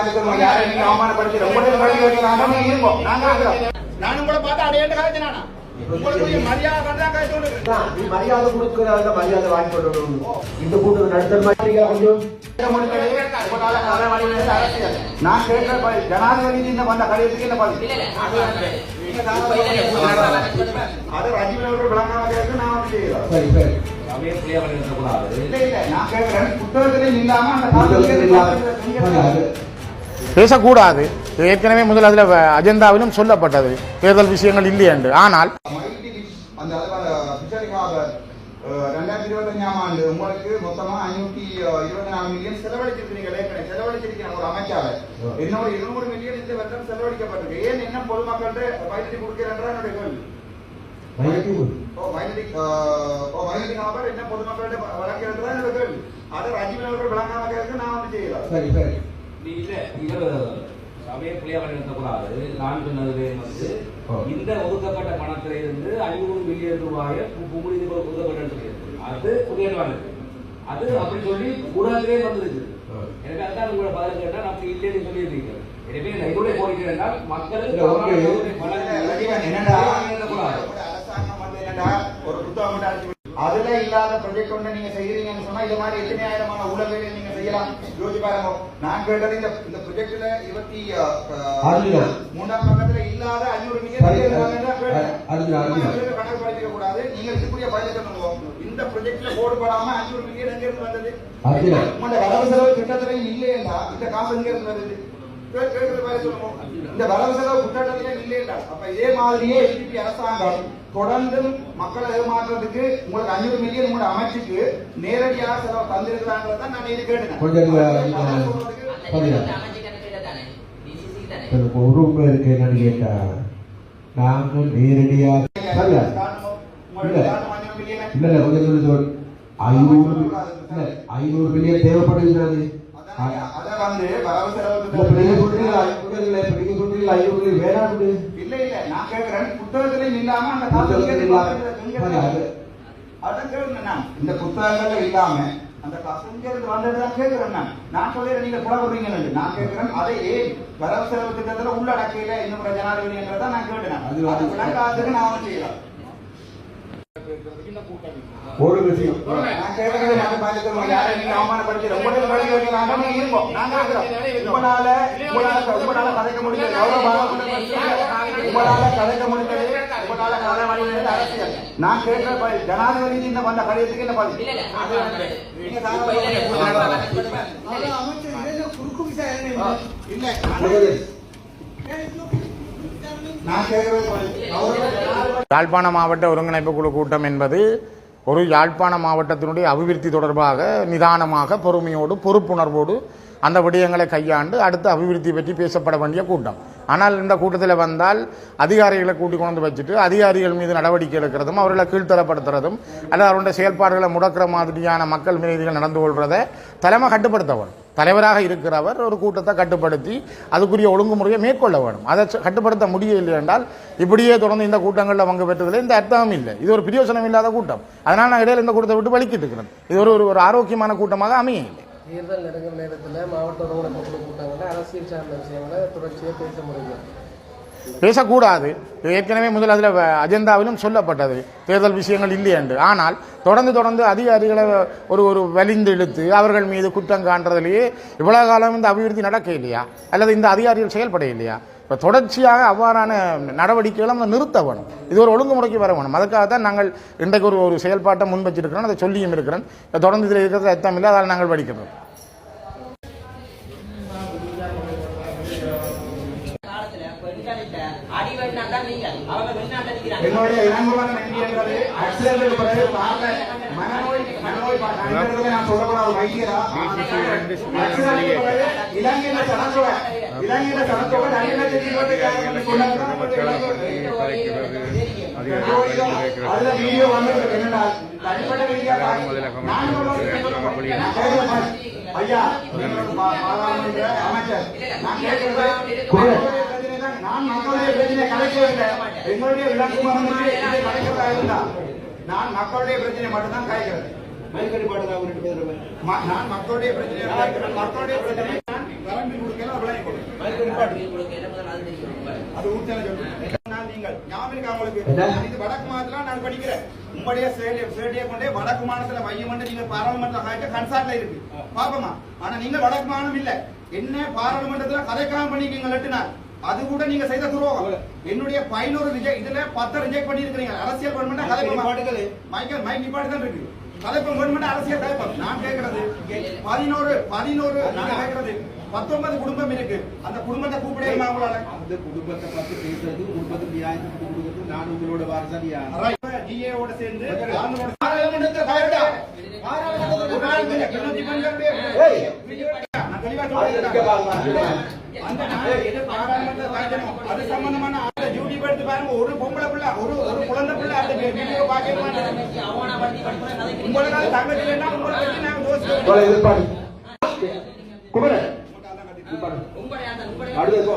பாதிக்கிறோம் யாரை நீங்க அவமானப்படுத்தி உங்களுக்கு கல்வி வைக்கிறாங்க நீங்க இருப்போம் நாங்க நானும் கூட பார்த்தா அடையாண்டு கதைச்சு நானா? மரியாதை நீ மரியாதை வாங்கி கொள்ளணும் இந்த கூட்டம் நடத்துற மாதிரி கொஞ்சம். நான் கேட்கிற ஜனாதிபதி இந்த? அது விளங்காம. சரி சரி. கேட்கிறேன், புத்தகத்திலே இல்லாம அந்த பேசக்கூடாது. இது ஏற்கனவே முதல் அதில் அஜெண்டாவிலும் சொல்லப்பட்டது. தேர்தல் விஷயங்கள் இல்லை என்று. ஆனால் ரெண்டாயிரத்தி இருபத்தஞ்சாம் ஆண்டு உங்களுக்கு மொத்தமா ஐநூத்தி இருபத்தி நாலு மில்லியன் செலவழிச்சிருக்கீங்க ஏற்கனவே செலவழிச்சிருக்கீங்க ஒரு அமைச்சாளர் என்னோட இருநூறு மில்லியன் இந்த வருடம் செலவழிக்கப்பட்டிருக்கு. ஏன் என்ன பொதுமக்கள்கிட்ட வைத்தி கொடுக்கிறேன்ற என்னுடைய கேள்வி? என்ன பொதுமக்கள்கிட்ட வழங்கிறது தான் என்னோட கேள்வி? அதை ரஜினி அவர்கள் விளங்காம கேட்க நான் வந்து செய்யலாம் சரி இல்ல இவர் சமய பிள்ளையாக நடத்தக்கூடாது நான் சொன்னது வந்து. இந்த ஒதுக்கப்பட்ட பணத்தில இருந்து ஐநூறு மில்லியன் ரூபாயை குமுடி ஒதுக்கப்பட்ட சொல்லியிருக்கு அது புரியல்வானது அது அப்படி சொல்லி ஊடகத்திலே வந்துருக்கு. எனக்கு அதான் உங்களோட பதில் கேட்டா நமக்கு இல்லைன்னு சொல்லியிருக்கீங்க எனவே நான் என்னுடைய கோரிக்கை என்றால் மக்களுக்கு என்னடா ஒரு புத்தகம் அதுல இல்லாத ப்ரொஜெக்ட் ஒண்ணு நீங்க செய்யறீங்கன்னு சொன்னா இது மாதிரி எத்தனை ஆயிரமான ஊழல்களை நீங்க செய்யலாம்? யோசிச்சு பாருங்க. நான் கேட்டது இந்த இந்த ப்ரொஜெக்ட்ல இருபத்தி. மூன்றாம் பக்கத்துல இல்லாத சரி, மில்லியன். கணக்கு படிக்க கூடாது நீங்க இதுக்குரிய பதில் சொல்லுங்க இந்த ப்ரொஜெக்ட்ல போடுபடாம ஐநூறு மில்லியன் எங்க இருந்து வந்தது. உங்களோட வரவு செலவு திட்டத்துல இல்லையா இந்த காசு எங்க இருந்து வருது இந்த செலவு திட்டத்திலே இல்லையா அப்ப இதே மாதிரியே எல்டிபி அரசாங்கம் தொடர்ந்து மக்களை ஏமாற்றுறதுக்கு உங்களுக்கு அஞ்சூறு மில்லியன் உங்களோட அமைச்சுக்கு நேரடியாக செலவு தந்திருக்கிறாங்கிறத நான் இது கேட்டேன் ஒரு இருக்கு என்னன்னு கேட்டா நாங்க நேரடியா சரியா காரணம் உங்களோட இல்ல. இல்ல இல்ல கொஞ்சம் ஐநூறு ஐநூறு மில்லியன் தேவைப்படுது அது வந்து வரவு செலவு நீங்க சொல்றீங்களா? இல்ல நீங்க சொல்றீங்களா? வேணாம் இல்ல இல்ல நான் கேக்குறேன். புத்தகத்துல இல்லாம அந்த இல்லாம. அதான் கேளுங்க நான் இந்த புத்தகங்கள்ல இல்லாம அந்த இருந்து வந்ததுதான் கேக்குறேன் நான் நான் சொல்லிடுறேன் நீங்க புலவுறீங்கன்னு நான் கேக்குறேன் அதை ஏன் வரவு செலவு திட்டத்துல உள்ளடக்கையில இன்னும் கூட ஜனாதிபதின்றதை நான் கேட்டேன் அது நான் வந்து செய்யலாம் ஒரு விஷயம் நான் கேட்கிற ஜனாதிபதி இந்த வந்த கடிதத்துக்கு என்ன பதில்? யாழ்ப்பாண மாவட்ட ஒருங்கிணைப்பு குழு கூட்டம் என்பது ஒரு யாழ்ப்பாண மாவட்டத்தினுடைய அபிவிருத்தி தொடர்பாக நிதானமாக பொறுமையோடு பொறுப்புணர்வோடு அந்த விடயங்களை கையாண்டு அடுத்த அபிவிருத்தி பற்றி பேசப்பட வேண்டிய கூட்டம். ஆனால் இந்த கூட்டத்தில் வந்தால் அதிகாரிகளை கூட்டி கொண்டு வச்சுட்டு அதிகாரிகள் மீது நடவடிக்கை எடுக்கிறதும் அவர்களை கீழ்த்தரப்படுத்துறதும் அல்லது அவருடைய செயல்பாடுகளை முடக்கிற மாதிரியான மக்கள் மீதிகள் நடந்து கொள்வதை தலைமை கட்டுப்படுத்த தலைவராக இருக்கிறவர் ஒரு கூட்டத்தை கட்டுப்படுத்தி அதுக்குரிய ஒழுங்குமுறையை மேற்கொள்ள வேணும். அதை கட்டுப்படுத்த முடியவில்லை என்றால் இப்படியே தொடர்ந்து இந்த கூட்டங்களில் பங்கு பெற்றதில் இந்த அர்த்தமும் இல்லை. இது ஒரு பிரியோசனம் இல்லாத கூட்டம். அதனால் நான் இடையில இந்த கூட்டத்தை விட்டு வலிக்கிட்டு இருக்கிறேன். இது ஒரு ஒரு- ஒரு ஆரோக்கியமான கூட்டமாக அமைய இல்லை தேர்தல் நெருங்கும் நேரத்தில் மாவட்ட ஊடக கூட்டங்களில் அரசியல் சார்ந்த விஷயங்களை தொடர்ச்சியாக பேச முடியும். பேசக்கூடாது. ஏற்கனவே முதல் அதில் அஜெண்டாவிலும் சொல்லப்பட்டது. தேர்தல் விஷயங்கள் இல்லை என்று. ஆனால் தொடர்ந்து தொடர்ந்து அதிகாரிகளை ஒரு ஒரு வலிந்து இழுத்து அவர்கள் மீது குற்றம் காண்றதுலேயே இவ்வளோ காலம் இந்த அபிவிருத்தி நடக்க இல்லையா? அல்லது இந்த அதிகாரிகள் செயல்பட இல்லையா? இப்போ தொடர்ச்சியாக அவ்வாறான நடவடிக்கைகளை நம்ம நிறுத்த வேணும். இது ஒரு ஒழுங்குமுறைக்கு வர வேணும். அதுக்காக தான் நாங்கள் இன்றைக்கு ஒரு ஒரு செயல்பாட்டை முன் வச்சிருக்கிறோம். அதை சொல்லியும் இருக்கிறேன் இப்போ தொடர்ந்து இதில் இருக்கிறது அர்த்தம் இல்லை. அதால் நாங்கள் படிக்கிறோம் காலத்துல பெண்கள்கிட்ட அடிவெட்டினா தான் நீங்கள் அவங்க வெளிநாட்டில் இருக்கிறாங்க என்னுடைய இளங்குவன் நன்றி என்பது பார்க்க மனநோய் மனநோய் நான் சொல்லக்கூடாது வைத்தியரா இலங்கையில சனத்தொகை இலங்கையில அதுல வீடியோ தனிப்பட்ட. ஐயா பாராளுமன்ற அமைச்சர் நான் கேட்கிறது. நான் மக்களுடைய பிரச்சனை கலைக்கவில்லை எங்களுடைய விளக்குமாறு இதை கலைக்கிறதா இருந்தா நான் மக்களுடைய பிரச்சனை மட்டும்தான் கலைக்கிறேன் நான் மக்களுடைய பிரச்சனை. மக்களுடைய பிரச்சனை கரண்ட் கொடுக்கல விளைய கொடுக்கும் உங்களுக்கு என்ன முதல்ல அது வடக்கு மாநிலத்துல நான் படிக்கிறேன். உங்களுடைய சேடியை கொண்டே வடக்கு மாநிலத்துல மையம் நீங்க பாராளுமன்ற கன்சார்ட்ல இருக்கு. பாப்போமா? ஆனா நீங்க வடக்கு மாநிலம் இல்ல. என்ன பாராளுமன்றத்துல கதைக்காம பண்ணிக்கீங்க லட்டுனார் அது கூட நீங்க செய்த துரோகம். என்னுடைய பதினோரு ரிஜெக்ட் இதுல பத்து ரிஜெக்ட் பண்ணி இருக்கிறீங்க அரசியல் கவர்மெண்ட் கதைப்பா மைக்கேல் மைக் நிப்பாட்டு தான் இருக்கு. கதைப்பம் கவர்மெண்ட் அரசியல் கதைப்பம் நான் கேட்கறது பதினோரு பதினோரு நான் கேட்கறது பத்தொன்பது குடும்பம் இருக்கு. அந்த குடும்பத்தை கூப்பிடுமா அவங்களால அந்த குடும்பத்தை பத்தி பேசுறது குடும்பத்துக்கு நியாயம் கொடுக்கறது நான் உங்களோட வாரசடியா டிஏவோட சேர்ந்து பாராளுமன்றத்தை அது சம்பந்தமான டியூட்டி எடுத்து பாருங்க. ஒரு பொம்பளை பிள்ளை ஒரு ஒரு குழந்தை பிள்ளை அந்த வீடியோ பார்க்க மாட்டேன் அவமானப்படுத்தி படிப்புற கதைக்கு உங்களுக்கு அது தங்கச்சி வேணா உங்களை பத்தி நாங்க யோசிக்கிறோம் இவ்வளவு எதிர்பார்ப்பு குமரன். உங்களுடைய அந்த உங்களுடைய அடுத்த போ.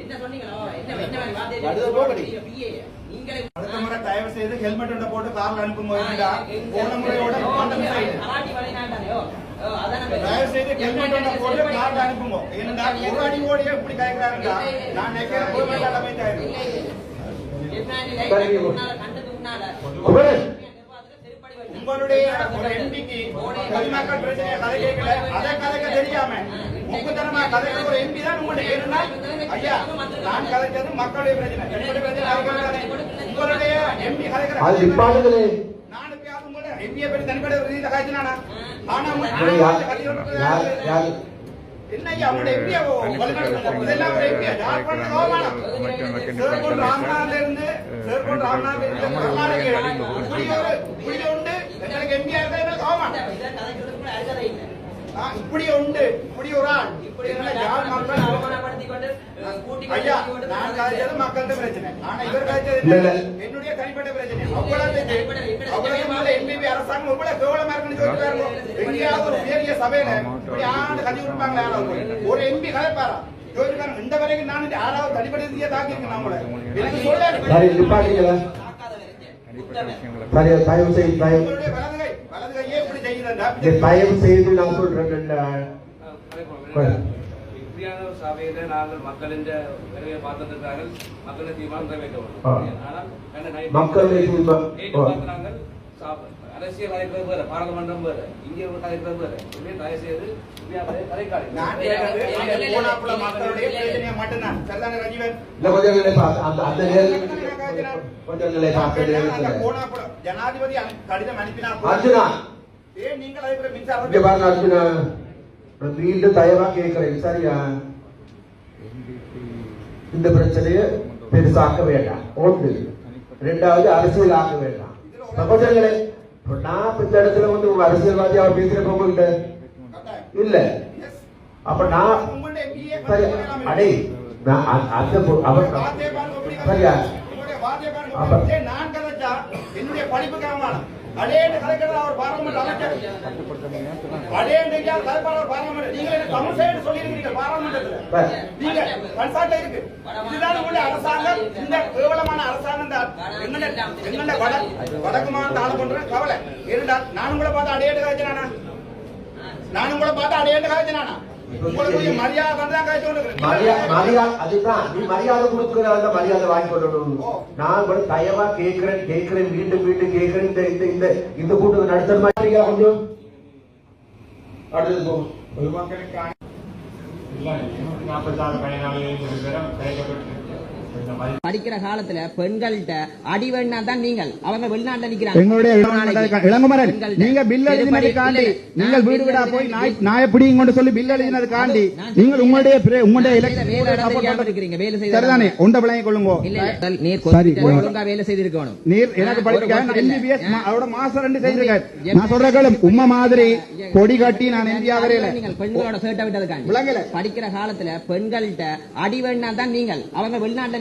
என்ன சொன்னீங்களோ? என்ன என்ன மாதிரி வார்த்தை அடுத்த போ, கடி. PA. நீங்களே அடுத்த முறை தயவு செய்து ஹெல்மெட் போட்டு கார்ல அனுப்பும் போதுடா போன முறையோட தயவு செய்து ஹெல்மெட் போட்டு அனுப்புங்க. ஏன்னா ஒரு அடி ஓடியே இப்படி கேட்கிறாருடா நான் நினைக்கிற போய் எல்லாமே தயாரிக்கும் குமரன் உங்களுடைய ஒரு எம்பிக்கு பொதுமக்கள் பிரச்சனையை கதை கேட்கல. அதை கதைக்க தெரியாம. முக்குத்தனமா கதைக்கிற ஒரு எம்பி தான் உங்களுடைய ஏன்னா ஐயா நான் கதைச்சது மக்களுடைய பிரச்சனை. என்னுடைய பிரச்சனை? உங்களுடைய எம்பி கதைக்கிற எம்பியை பற்றி தனிப்பட்ட ஒரு ரீதியில காய்ச்சினானா எங்களுக்கு எம்பியா இருந்தா எங்களுக்கு ஆ, இப்படி உண்டு. இப்படி ஒரு ஆள். இப்படி மக்கள்? ஐயா நான் மக்கள்கிட்ட பிரச்சனை. ஆனா இவர். என்ன? என்னுடைய தனிப்பட்ட பிரச்சனை. அவ்வளவு அவ்வளவு மேல என்பிபி அரசாங்கம் எவ்வளவு கேவலமா இருக்குன்னு பாருங்க. எங்கேயாவது ஒரு பெரிய சபையில இப்படி ஆண்டு கதி கொடுப்பாங்களே யாராவது ஒரு எம்பி கதைப்பாரா யோசிப்பாங்க இந்த வரைக்கும் நான் ஆறாவது தனிப்பட்ட ரீதியா தாக்கியிருக்கேன் நம்மள எனக்கு சொல்ல. சரி நிப்பாட்டுங்களா சரி தயவு செய்து தயவு தயவு செய்து நான் சொல்றேன் இப்படியான ஒரு சபையில நாங்கள் மக்களின் நிறைய பார்த்திருக்கிறார்கள் மக்களின் தீர்மானம் அரசியல் கலைக்கிறது வேற பாராளுமன்றம் வேற இங்கே ஒரு கலைக்கிறது வேற தயவு செய்து ஜனாதிபதி கடிதம் அனுப்பினார் இங்க பாருங்க அர்ஜுனா. மீண்டும் தயவா கேட்கிறேன் சரியா இந்த பிரச்சனையை பெருசாக்க வேண்டாம். ஒன்று. ரெண்டாவது அரசியல் ஆக்க வேண்டாம். சகோதரர்களே நான் இந்த இடத்துல வந்து உங்க அரசியல்வாதி அவர் பேசுறப்ப உங்கள்கிட்ட இல்ல. அப்ப நான் சரி அடே அந்த அவர் சரியா. அப்ப- நான் என்னுடைய படிப்புக்கு அடேன்னு கதைக்கிறது அவர் பாராளுமன்ற அமைச்சர். கதைப்பார் அவர் பாராளுமன்ற. நீங்க தமிழ் சைடு சொல்லியிருக்கீங்க பாராளுமன்றத்துல. நீங்க கன்சார்ட்ல இருக்கு. இதுதான் உங்களுடைய அரசாங்கம். இந்த கேவலமான அரசாங்கம் தான். எங்கட வட வடக்கு மாநில ஆள பண்ற கவலை. ஏன்டா நான்? உங்களை பார்த்து அடையேட்டு காய்ச்சினானா அதுதான். நீ மரியாதை கொடுக்கிறவங்க மரியாதை வாங்கி கொள்ளணும் நான் கூட தயவா கேட்கிறேன் கேட்கிறேன் மீண்டும் மீண்டும் கேட்கிறேன் இந்த இந்த இந்த இந்த கூட்டத்தை நடத்துற மாதிரி கொஞ்சம்? அடுத்தது படிக்கிற காலத்துல பெண்கள்கிட்ட அடி வேணா தான் நீங்கள். அவங்க வெளிநாட்டுல நிக்கிறாங்க. எங்களுடைய இளங்குமரன், இளங்குமரன் பெண்கள்ட்ட. நீங்க பில் இல்ல. நீங்கள் வீடு வீடா போய் நாய் பிடிங்க கொண்டு சொல்லி பில் நான் நீங்கள் உங்களுடைய உங்களுடைய இருக்கிறீங்க வேலை செய்த சரிதானே? உண்ட விளங்கி கொள்ளுங்க நீர் ஒழுங்கா வேலை செய்திருக்கணும். நீர் எனக்கு படிக்க. எம்பிபிஎஸ். அவரோட மாசம் ரெண்டு செய்திருக்காரு. நான் சொல்ற கேளு உம்மை மாதிரி கொடி கட்டி நான் ஆகல நீங்கள் பெண்களோட சேட்டை விட்டதுக்காண்டி. படிக்கிற காலத்துல பெண்கள்கிட்ட அடி வேணா தான் நீங்கள். அவங்க வெளிநாட்டுல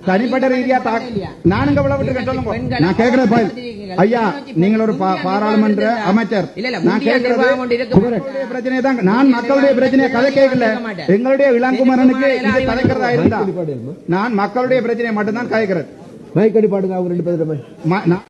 தனிப்பட்ட ரீதியா தாக்க நான் இங்க விளவிட்டு இருக்கேன் சொல்லுங்க நான் கேட்கிறேன் பாய் ஐயா நீங்கள் ஒரு பாராளுமன்ற அமைச்சர். நான் கேட்கிறது தான் நான் மக்களுடைய பிரச்சனையை கதை கேட்கல எங்களுடைய இளங்குமரனுக்கு இது கதைக்கிறதா இருந்தா நான் மக்களுடைய பிரச்சனையை மட்டும்தான் கதைக்கிறேன் மைக் அடி பாடுங்க அவங்க ரெண்டு நான்